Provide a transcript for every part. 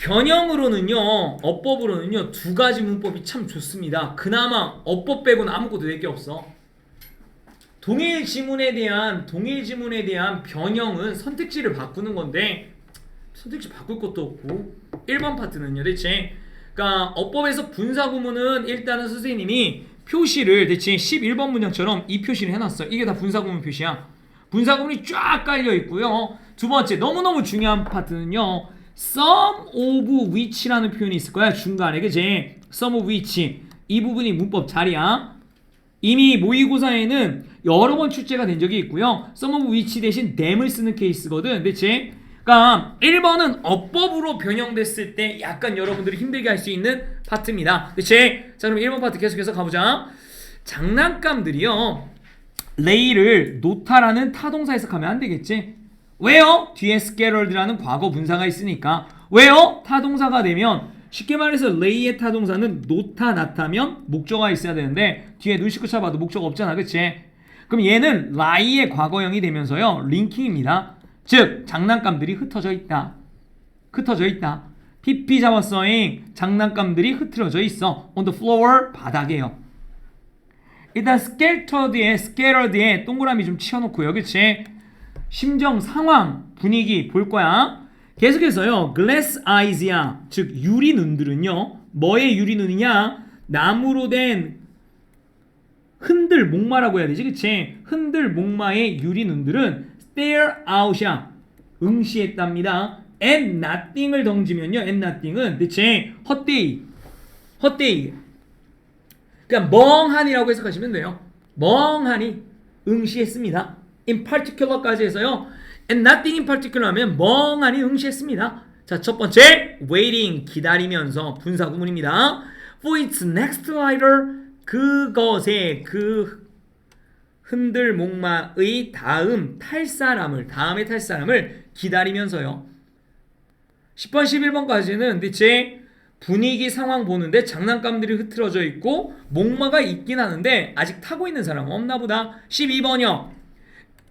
변형으로는요, 어법으로는요, 두 가지 문법이 참 좋습니다. 그나마 어법 빼고는 아무것도 될게 없어. 동일 지문에 대한 동일 지문에 대한 변형은 선택지를 바꾸는 건데 선택지 바꿀 것도 없고 1번 파트는요 대체 그러니까 어법에서 분사 구문은 일단은 선생님이 표시를 대체 11번 문장처럼 이 표시를 해놨어 이게 다 분사 구문 표시야 분사 구문이 쫙 깔려 있고요 두 번째 너무너무 중요한 파트는요 some of which라는 표현이 있을 거야 중간에 그지 some of which 이 부분이 문법 자리야 이미 모의고사에는 여러 번 출제가 된 적이 있고요. some of which 대신 them을 쓰는 케이스거든. 대체 그러니까 1번은 어법으로 변형됐을 때 약간 여러분들이 힘들게 할 수 있는 파트입니다. 대체 자 그럼 1번 파트 계속해서 가보자. 장난감들이요. 레이를 노타라는 타동사 해석하면 안 되겠지? 왜요? 뒤에 scattered라는 과거 분사가 있으니까. 왜요? 타동사가 되면 쉽게 말해서 레이의 타동사는 노타 나타면 목적어가 있어야 되는데 뒤에 눈 씻고 쳐봐도 목적 없잖아 그치? 그럼 얘는 라이의 과거형이 되면서요 링킹입니다 즉 장난감들이 흩어져 있다 흩어져 있다 PP 잡았어잉 장난감들이 흐트러져 있어 on the floor 바닥에요 일단 scattered에 scattered에 동그라미 좀 치워놓고요 그치? 심정 상황 분위기 볼 거야. 계속해서요 glass eyes야. 즉 유리 눈들은요 뭐의 유리 눈이냐? 나무로 된 흔들 목마라고 해야 되지 그치? 흔들 목마의 유리 눈들은 stare out이야. 응시했답니다. and nothing을 던지면요 and nothing은 대체 헛되이 헛되이 그냥 멍하니라고 해석하시면 돼요. 멍하니 응시했습니다 in particular까지 해서요. And nothing in particular 하면 멍하니 응시했습니다. 자 첫 번째 waiting 기다리면서 분사 구문입니다. For its next rider 그것의 그 흔들 목마의 다음 탈 사람을 다음에 탈 사람을 기다리면서요. 10번 11번까지는 대체 분위기 상황 보는데 장난감들이 흐트러져 있고 목마가 있긴 하는데 아직 타고 있는 사람은 없나 보다. 12번이요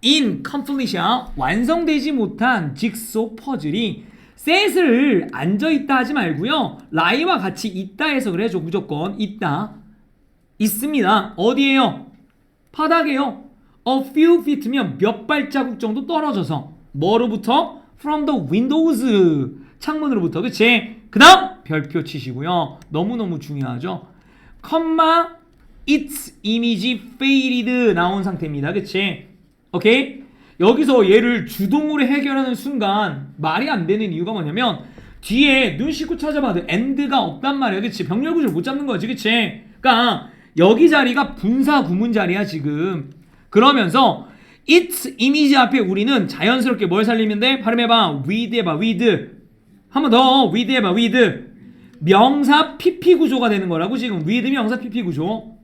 incomplete이야. 완성되지 못한 직소 퍼즐이 셋을 앉아있다 하지 말고요. 라이와 같이 있다 해석을 해줘 무조건. 있다. 있습니다. 어디에요? 바닥에요. A few feet면 몇 발자국 정도 떨어져서. 뭐로부터? from the windows. 창문으로부터. 그치? 그 다음 별표 치시고요. 너무너무 중요하죠. 컴마 its image faded 나온 상태입니다. 그치? 오케이? 여기서 얘를 주동으로 해결하는 순간 말이 안 되는 이유가 뭐냐면 뒤에 눈 씻고 찾아봐도 end가 없단 말이야 그치? 병렬 구조를 못 잡는 거지 그치? 그러니까 여기 자리가 분사 구문 자리야 지금 그러면서 its 이미지 앞에 우리는 자연스럽게 뭘 살리면 돼? 발음해봐 with 해봐 with 한 번 더 with 해봐 with 명사 PP 구조가 되는 거라고 지금 with 명사 PP 구조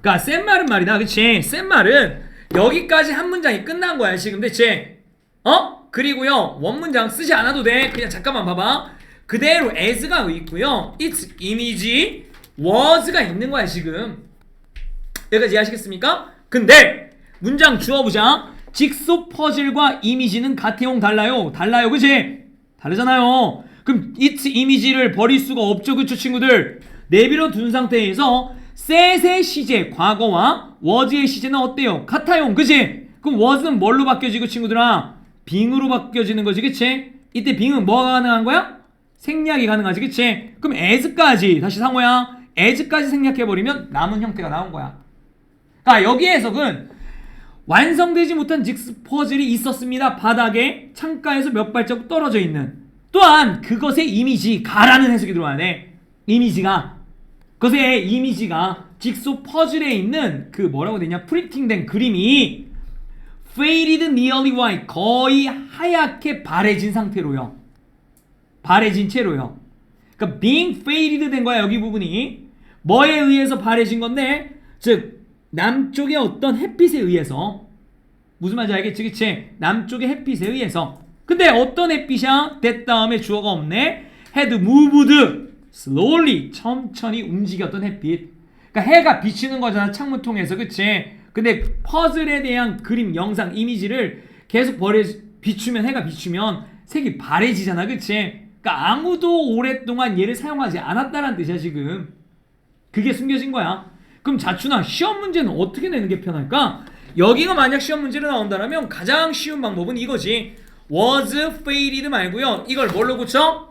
그러니까 센 말은 말이다 그치? 센 말은 여기까지 한 문장이 끝난 거야 지금. 대체 어? 그리고요 원문장 쓰지 않아도 돼. 그냥 잠깐만 봐봐. 그대로 as가 있고요. its image was가 있는 거야 지금. 여기까지 이해하시겠습니까? 근데 문장 주어보자. 직소 퍼즐과 이미지는 가태용 달라요. 달라요 그치? 다르잖아요. 그럼 its 이미지를 버릴 수가 없죠 그쵸 친구들? 내비로 둔 상태에서 셋의 시제 과거와 was의 시제는 어때요? 같아요 그치? 그럼 was는 뭘로 바뀌어지고 친구들아? 빙으로 바뀌어지는 거지 그치? 이때 빙은 뭐가 가능한 거야? 생략이 가능하지 그치? 그럼 as까지 다시 상호야 as까지 생략해버리면 남은 형태가 나온 거야 그러니까 여기 해석은 완성되지 못한 직스 퍼즐이 있었습니다 바닥에 창가에서 몇 발자국 떨어져 있는 또한 그것의 이미지 가라는 해석이 들어와야 돼 이미지가 그것의 이미지가 직소 퍼즐에 있는 그 뭐라고 되냐 프린팅된 그림이 faded nearly white 거의 하얗게 바래진 상태로요. 바래진 채로요. 그러니까 being faded 된 거야 여기 부분이. 뭐에 의해서 바래진 건데? 즉 남쪽의 어떤 햇빛에 의해서. 무슨 말인지 알겠지? 그치? 남쪽의 햇빛에 의해서. 근데 어떤 햇빛이야? 된 다음에 주어가 없네. had moved slowly 천천히 움직였던 햇빛 그러니까 해가 비치는 거잖아 창문 통해서 그치 근데 퍼즐에 대한 그림 영상 이미지를 계속 버려 비추면 해가 비추면 색이 바래지잖아 그치 그러니까 아무도 오랫동안 얘를 사용하지 않았다는 뜻이야 지금. 그게 숨겨진 거야. 그럼 자춘아 시험 문제는 어떻게 내는 게 편할까? 여기가 만약 시험 문제로 나온다면 가장 쉬운 방법은 이거지. was faded 말고요. 이걸 뭘로 고쳐?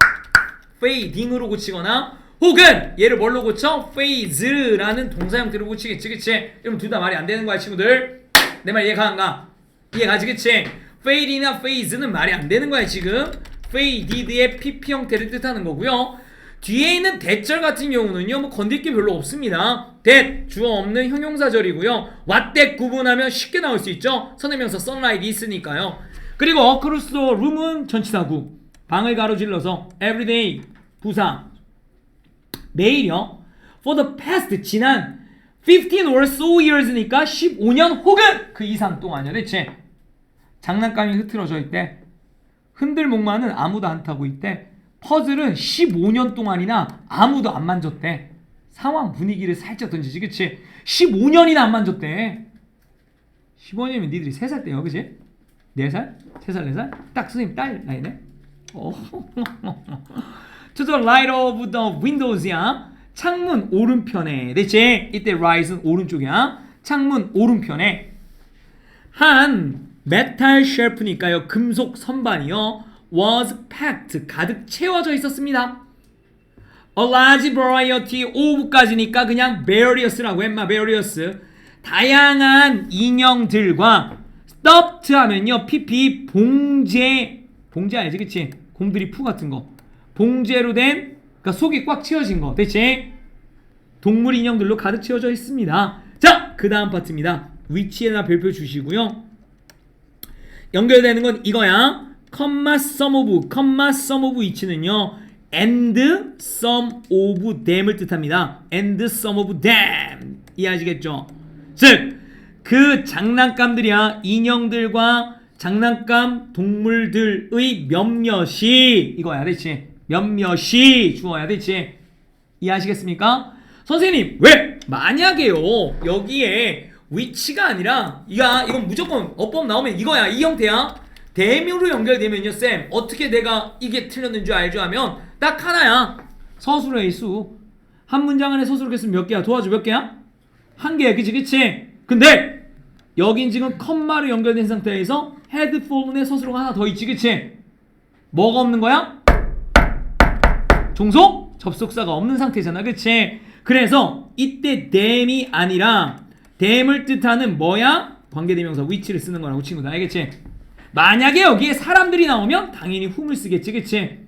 Fading으로 고치거나 혹은 얘를 뭘로 고쳐? phase라는 동사 형태로 고치겠지 그치? 그럼 둘다 말이 안 되는 거야 친구들 내 말 이해가 안 가? 이해가지 그치? fading이나 phase는 말이 안 되는 거야 지금 faded의 pp 형태를 뜻하는 거고요 뒤에 있는 대절 같은 경우는요 뭐 건들 게 별로 없습니다 that 주어 없는 형용사절이고요 what that 구분하면 쉽게 나올 수 있죠 선행명사 sunlight 있으니까요 그리고 across the room은 전치사구 방을 가로질러서 everyday 부사 매일이요. For the past 지난 15 or so years니까 15년 혹은 그 이상 동안이요 대체 장난감이 흐트러져 있대. 흔들목마는 아무도 안 타고 있대. 퍼즐은 15년 동안이나 아무도 안 만졌대. 상황 분위기를 살짝 던지지 그치? 15년이나 안 만졌대. 15년이면 니들이 3살 때요 그치? 4살? 3살 4살? 딱 선생님 딸 나이네? 어. to the right of the windows야 창문 오른편에. 대체 이때 right은 오른쪽이야. 창문 오른편에. 한 메탈 쉘프니까요. 금속 선반이요. was packed 가득 채워져 있었습니다. A large variety of까지니까 그냥 various라고 했마 various? 다양한 인형들과 stuffed 하면요. pp 봉제 봉제 알지 그치 곰들이 푸 같은 거 봉제로 된 그러니까 속이 꽉 채워진 거 대체 동물 인형들로 가득 채워져 있습니다 자 그 다음 파트입니다 위치에다 별표 주시고요 연결되는 건 이거야. 컴마 sum 컴마 sum 위치는요. and sum of them을 뜻합니다. and sum of them 이해하시겠죠? 즉, 그 장난감들이야 인형들과 장난감 동물들의 몇몇이 이거야, 대체 몇몇이 주어야, 대체 이해하시겠습니까? 선생님, 왜? 만약에요 여기에 위치가 아니라 이가 이건 무조건 어법 나오면 이거야 이 형태야. 대묘로 연결되면요 쌤. 어떻게 내가 이게 틀렸는 줄 알죠? 하면 딱 하나야. 서술의 수 한 문장 안에 서술을 했으면 몇 개야? 도와줘 몇 개야? 한 개야 그치 그치? 근데 여긴 지금 컴마로 연결된 상태에서 헤드 폴문에 서술어가 하나 더 있지 그치? 뭐가 없는 거야? 종속 접속사가 없는 상태잖아 그치? 그래서 이때 them이 아니라 them을 뜻하는 뭐야? 관계대명사 위치를 쓰는 거라고 친구들 알겠지? 만약에 여기에 사람들이 나오면 당연히 whom을 쓰겠지 그치?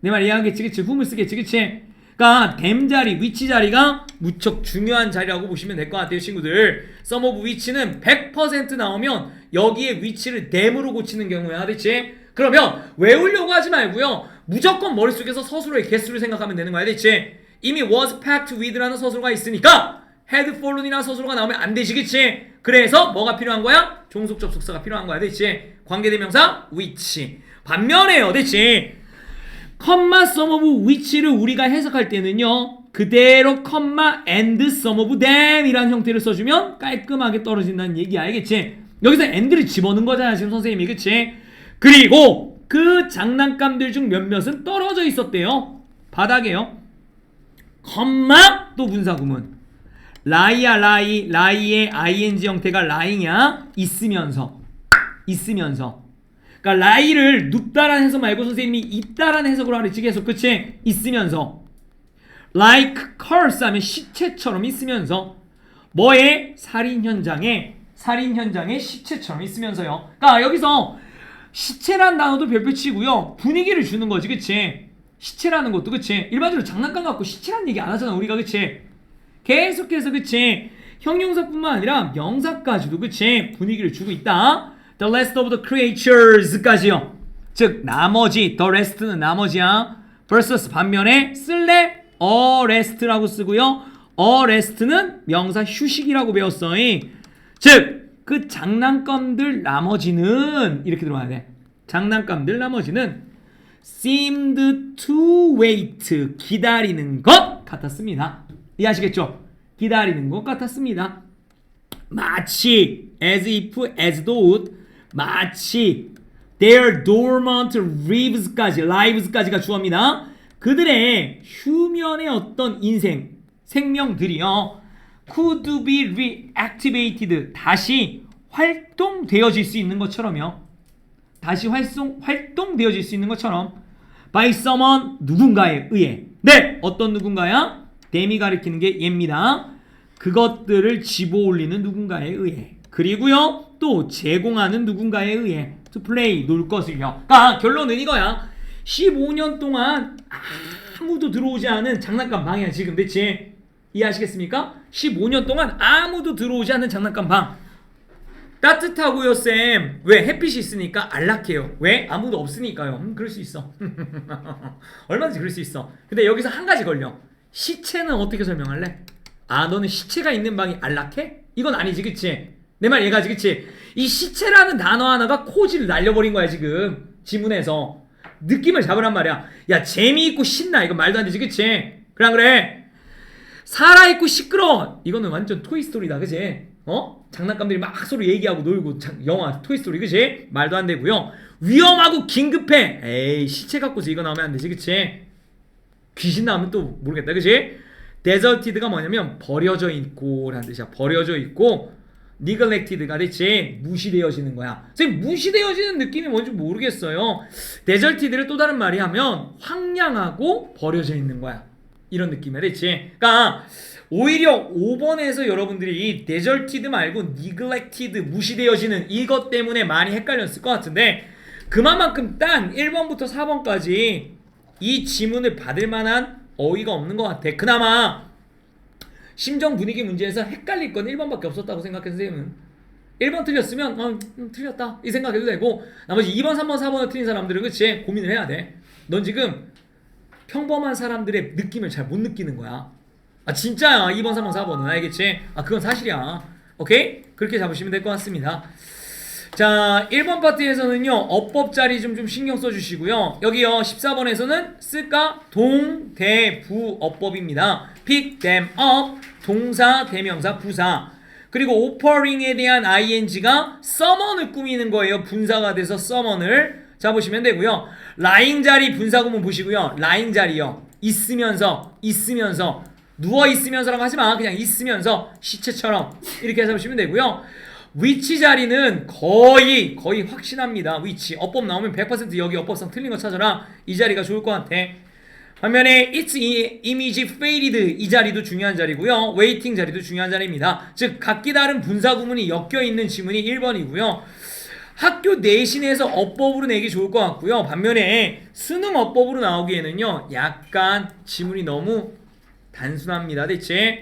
내 말 이해하겠지 그치? whom을 쓰겠지 그치 그러니까 them 자리 위치 자리가 무척 중요한 자리라고 보시면 될 것 같아요 친구들. of 위치는 100% 나오면 여기에 위치를 them으로 고치는 경우야 그치? 그러면 외우려고 하지 말고요. 무조건 머릿속에서 서술어의 개수를 생각하면 되는 거야 대체 이미 was packed with라는 서술어가 있으니까 had fallen이라는 서술어가 나오면 안 되시겠지 그래서 뭐가 필요한 거야? 종속 접속사가 필요한 거야 대체 관계대명사 which. 반면에요 대체 컴마 some of which를 우리가 해석할 때는요 그대로 컴마 and some of them 이라는 형태를 써주면 깔끔하게 떨어진다는 얘기 알겠지? 여기서 and를 집어넣은 거잖아 지금 선생님이 그치? 그리고 그 장난감들 중 몇몇은 떨어져 있었대요. 바닥에요. 컴마 또 분사구문. 라이야 라이 라이의 ing 형태가 라이냐? 있으면서. 있으면서 그러니까 라이를 눕다란 해석 말고 선생님이 있다란 해석으로 하랬지 계속 그치? 있으면서. Like corpse 하면 시체처럼 있으면서. 뭐의 살인 현장에. 살인 현장에 시체처럼 있으면서요. 그러니까 여기서 시체란 단어도 별표 치고요. 분위기를 주는 거지 그치? 시체라는 것도 그치? 일반적으로 장난감 갖고 시체란 얘기 안 하잖아 우리가 그치? 계속해서 그치? 형용사뿐만 아니라 명사까지도 그치? 분위기를 주고 있다 The rest of the creatures까지요 즉 나머지 the rest는 나머지야 versus 반면에 쓸래 a rest라고 쓰고요 a rest는 명사 휴식이라고 배웠어 즉 그 장난감들 나머지는 이렇게 들어가야 돼 장난감들 나머지는 seemed to wait 기다리는 것 같았습니다. 이해하시겠죠? 기다리는 것 같았습니다. 마치 as if as though 마치 their dormant lives까지 lives까지가 주어입니다. 그들의 휴면의 어떤 인생 생명들이요 could be reactivated 다시 활동되어질 수 있는 것처럼요. 다시 활동 활동되어질 수 있는 것처럼 by someone 누군가에 의해 네 어떤 누군가야 댐이 가리키는 게 얘입니다. 그것들을 집어 올리는 누군가에 의해 그리고요 또 제공하는 누군가에 의해 to play 놀 것을요. 그러니까 결론은 이거야. 15년 동안 아무도 들어오지 않은 장난감 방이야 지금 대체 이해하시겠습니까? 15년 동안 아무도 들어오지 않는 장난감 방. 따뜻하고요 쌤. 왜 햇빛이 있으니까 안락해요. 왜? 아무도 없으니까요. 음, 그럴 수 있어. 얼마든지 그럴 수 있어. 근데 여기서 한 가지 걸려. 시체는 어떻게 설명할래? 아 너는 시체가 있는 방이 안락해? 이건 아니지 그치? 내 말 이해가지 그치? 이 시체라는 단어 하나가 코지를 날려버린 거야 지금 지문에서 느낌을 잡으란 말이야 야 재미있고 신나 이거 말도 안 되지 그치? 그래 안 그래? 살아있고 시끄러워 이거는 완전 토이스토리다 그치? 어? 장난감들이 막 서로 얘기하고 놀고 장- 영화 토이스토리 그치? 말도 안 되고요 위험하고 긴급해 에이 시체 갖고서 이거 나오면 안 되지 그치? 귀신 나오면 또 모르겠다 그치? 데저티드가 뭐냐면 버려져 있고 라는 뜻이야 버려져 있고 니글렉티드가 대체 무시되어지는 거야. 선생님 무시되어지는 느낌이 뭔지 모르겠어요. 데저티드를 또 다른 말이 하면 황량하고 버려져 있는 거야. 이런 느낌이야 대체 그러니까 오히려 5번에서 여러분들이 이 데저티드 말고 니글렉티드 무시되어지는 이것 때문에 많이 헷갈렸을 것 같은데 그만큼 딱 1번부터 4번까지 이 지문을 받을 만한 어이가 없는 것 같아. 그나마 심정 분위기 문제에서 헷갈릴 건 1번밖에 없었다고 생각해 선생님은. 1번 틀렸으면 어, 음, 틀렸다 이 생각해도 되고 나머지 2번, 3번, 4번을 틀린 사람들은 그치 고민을 해야 돼. 넌 지금 평범한 사람들의 느낌을 잘 못 느끼는 거야. 아 진짜야 2번, 3번, 4번은 알겠지? 아 그건 사실이야. 오케이? 그렇게 잡으시면 될 것 같습니다. 자, 1번 파트에서는요, 어법 자리 좀, 좀 신경 써주시고요. 여기요, 14번에서는 쓸까? 동, 대, 부, 어법입니다. pick them up, 동사, 대명사, 부사. 그리고 offering에 대한 ing가 summon을 꾸미는 거예요. 분사가 돼서 summon을 잡으시면 되고요. 라잉 자리 분사 구문 보시고요. 라잉 자리요. 있으면서, 있으면서. 누워 있으면서라고 하지 마. 그냥 있으면서 시체처럼 이렇게 잡으시면 되고요. 위치 자리는 거의 거의 확신합니다. 위치 어법 나오면 100% 여기 어법상 틀린 거 찾아라. 이 자리가 좋을 것 같아. 반면에 it's image faded 이 자리도 중요한 자리고요. waiting 자리도 중요한 자리입니다. 즉 각기 다른 분사 구문이 엮여 있는 지문이 1번이고요. 학교 내신에서 어법으로 내기 좋을 것 같고요. 반면에 수능 어법으로 나오기에는요. 약간 지문이 너무 단순합니다. 대체